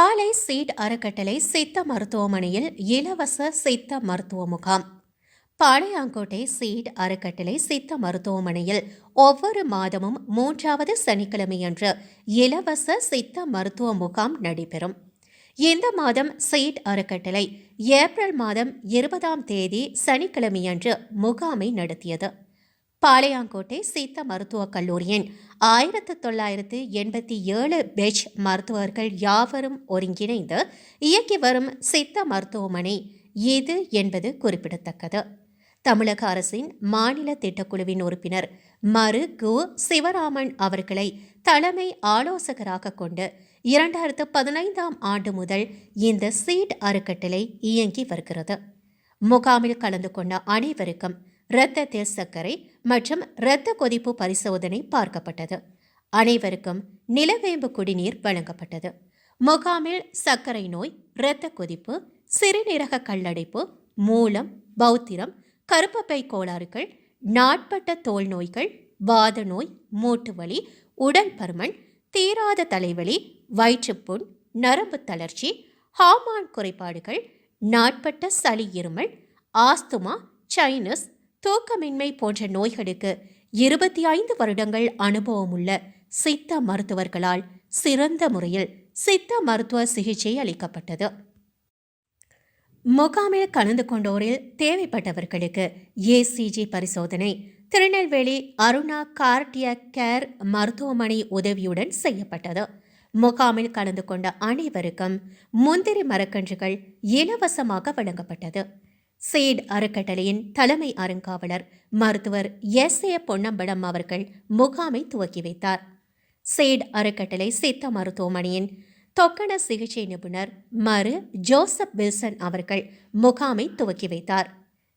பாலை சீட் அறக்கட்டளை சித்த மருத்துவமனையில் இலவச சித்த மருத்துவ முகாம். பாளையாங்கோட்டை சீட் அறக்கட்டளை சித்த மருத்துவமனையில் ஒவ்வொரு மாதமும் மூன்றாவது சனிக்கிழமையன்று இலவச சித்த மருத்துவ முகாம் நடைபெறும். இந்த மாதம் சீட் அறக்கட்டளை ஏப்ரல் மாதம் இருபதாம் தேதி சனிக்கிழமையன்று முகாமை நடத்தியது. பாளையாங்கோட்டை சித்த மருத்துவக் கல்லூரியின் ஆயிரத்து தொள்ளாயிரத்து எண்பத்தி ஏழு பெச் மருத்துவர்கள் யாவரும் ஒருங்கிணைந்து இயக்கி வரும் சித்த மருத்துவமனை இது என்பது குறிப்பிடத்தக்கது. தமிழக அரசின் மாநில திட்டக்குழுவின் உறுப்பினர் மரு கு. சிவராமன் அவர்களை தலைமை ஆலோசகராக கொண்டு இரண்டாயிரத்து பதினைந்தாம் ஆண்டு முதல் இந்த சீட் அறக்கட்டளை இயங்கி வருகிறது. முகாமில் கலந்து கொண்ட அனைவருக்கும் இரத்தத்தில் சர்க்கரை மற்றும் இரத்த கொதிப்பு பரிசோதனை பார்க்கப்பட்டது. அனைவருக்கும் நிலவேம்பு குடிநீர் வழங்கப்பட்டது. முகாமில் சர்க்கரை நோய் இரத்த கொதிப்பு சிறுநீரக கல்லடைப்பு மூலம் பௌத்திரம் கருப்பப்பை கோளாறுகள் நாட்பட்ட தோல் நோய்கள் வாத நோய் மூட்டு வலி உடல் பருமன் தீராத தலைவலி வயிற்றுப்புண் நரம்பு தளர்ச்சி ஹார்மோன் குறைபாடுகள் நாட்பட்ட சளி இருமல் ஆஸ்துமா சைனஸ் தூக்கமின்மை போன்ற நோய்களுக்கு இருபத்தி ஐந்து வருடங்கள் அனுபவமுள்ள சித்த மருத்துவர்களால் சிறந்த முறையில் சித்த மருத்துவ சிகிச்சை அளிக்கப்பட்டது. முகாமில் கலந்து கொண்டோரில் தேவைப்பட்டவர்களுக்கு ஏசிஜி பரிசோதனை திருநெல்வேலி அருணா கார்டியக் கேர் மருத்துவமனை உதவியுடன் செய்யப்பட்டது. முகாமில் கலந்து கொண்ட அனைவருக்கும் முந்திரி மரக்கன்றுகள் இலவசமாக வழங்கப்பட்டது. சீட் அறக்கட்டளையின் தலைமை அருங்காவலர் மருத்துவர் எஸ் ஏ பொன்னம்பலம் அவர்கள் முகாமை துவக்கி வைத்தார். சீட் அறக்கட்டளை சித்த மருத்துவமனையின் தொக்கண சிகிச்சை நிபுணர் மறு ஜோசப் வில்சன் அவர்கள் முகாமை துவக்கி வைத்தார்.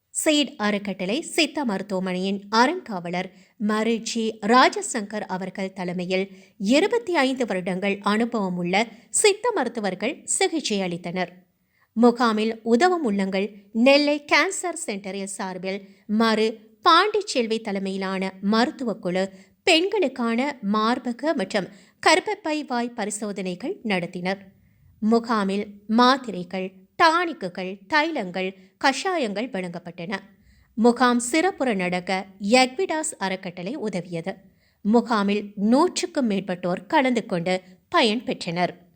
சீட் அறக்கட்டளை சித்த மருத்துவமனையின் அறங்காவலர் மரு. ஜி. ராஜசங்கர் அவர்கள் தலைமையில் இருபத்தி ஐந்து வருடங்கள் அனுபவம் உள்ள சித்த மருத்துவர்கள் சிகிச்சை அளித்தனர். முகாமில் உதவும் உள்ளங்கள் நெல்லை கேன்சர் சென்டரில் சார்பில் மறு பாண்டிச்செல்வி தலைமையிலான மருத்துவக் குழு பெண்களுக்கான மார்பக மற்றும் கர்ப்பப்பை வாய் பரிசோதனைகள் நடத்தினர். முகாமில் மாத்திரைகள் டானிக்குகள் தைலங்கள் கஷாயங்கள் வழங்கப்பட்டன. முகாம் சிறப்புற நடக்க எக்விடாஸ் அறக்கட்டளை உதவியது. முகாமில் நூற்றுக்கும் மேற்பட்டோர் கலந்து கொண்டு பயன் பெற்றனர்.